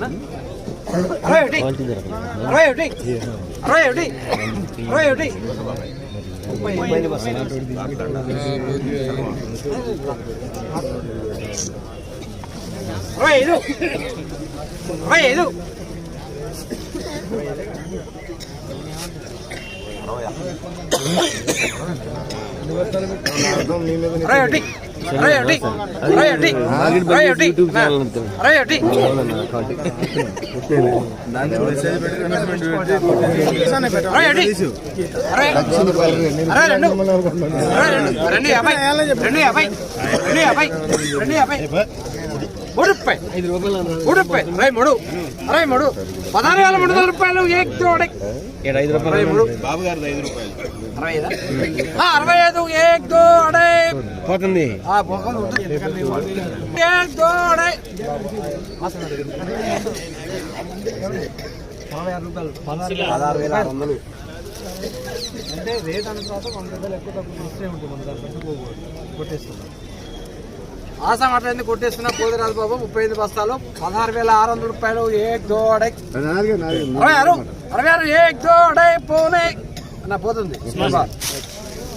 అరవై ఒకటి అరవై ఒకటి అరవై ఒకటి అరవై ఒకటి అరవై ఐదు అరవై ఐదు రెండు అరవై రెండు రెండు యాభై రెండు యాభై రెండు యాభై రెండు యాభై అరవై మూడు. పదహారు వేల మూడు వందల రూపాయలు మూడు. అరవై ఐదా? ఆ, అరవై ఐదు ఏక్ దోడై పోతుంది. ఆ, పోకుండా ఉంటుంది. ఏక్ దోడై పదహారు వేల ఆరు వందలు. అంటే రేట్ అన్న తర్వాత వంద రూపాయలు ఎక్కువ తక్కువ వస్తే ఉంటుంది. మన దాంట్లో కొట్టేస్తున్నాం ఆశ మాట్లాడింది కొట్టేస్తున్నా పోదిరాజు బాబు ముప్పై ఐదు బస్తాలు పదహారు వేల ఆరు వందల రూపాయలు ఏక్ దోడై. అరవై ఆరు అరవై ఆరు ఏక్ దోడై పోనే. అన్న పోతుంది.